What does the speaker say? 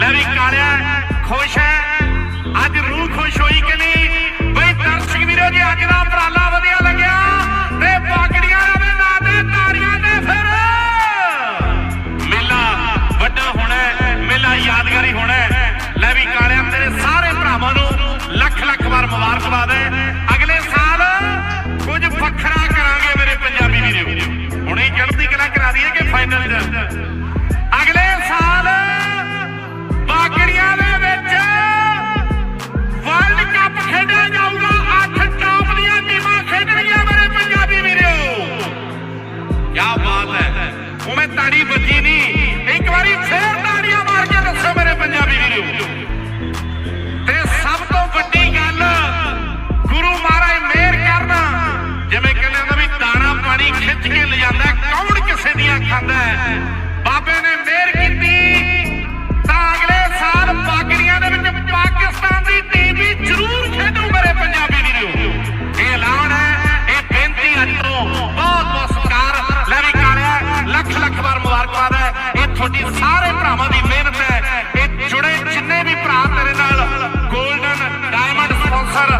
ਲੈ ਵੀ ਕਾਲਿਆ ਖੁਸ਼ ਹੈ। ਅੱਜ ਰੂਹ ਖੁਸ਼ ਹੋਈ ਕਿ ਨਹੀਂ? ਬਈ ਦਰਸ਼ਕ ਵੀਰੋ ਜੀ, ਅੱਜ ਦਾ ਉਪਰਾਲਾ ਵਧੀਆ ਲੱਗਿਆ। ਤੇ ਬਾਗੜੀਆਂ ਦੇ ਨਾਂ ਤੇ ਤਾੜੀਆਂ ਦੇ ਫਿਰ ਮੇਲਾ ਵੱਡਾ ਹੋਣਾ ਮੇਲਾ ਯਾਦਗਾਰੀ ਹੋਣਾ ਹੈ। ਲੈ ਵੀ ਕਾਲਿਆ ਤੇਰੇ ਸਾਰੇ ਭਰਾਵਾਂ ਨੂੰ ਲੱਖ ਲੱਖ ਵਾਰ ਮੁਬਾਰਕਬਾਦ ਹੈ। ਫਾਈਨਲ ਅਗਲੇ ਸਾਲ ਬਾਕੜੀਆਂ ਦੇ ਵਿੱਚ ਵਰਲਡ ਕੱਪ ਖੇਡਿਆ ਜਾਊਗਾ। ਅੱਠ ਟਾਪ ਦੀਆਂ ਟੀਮਾਂ ਖੇਡਣਗੀਆਂ ਮੇਰੇ ਪੰਜਾਬੀ ਵੀਰੋ। ਕੀ ਬਾਤ ਹੈ। ਉਵੇਂ ਤਾੜੀ ਵੱਜੀ ਨਹੀਂ ਸਾਰੇ ਭਰਾਵਾਂ ਦੀ ਮਿਹਨਤ ਹੈ। ਇਹ ਜੁੜੇ ਜਿੰਨੇ ਵੀ ਭਰਾ ਤੇਰੇ ਨਾਲ ਗੋਲਡਨ ਡਾਇਮੰਡ ਸਪਾਂਸਰ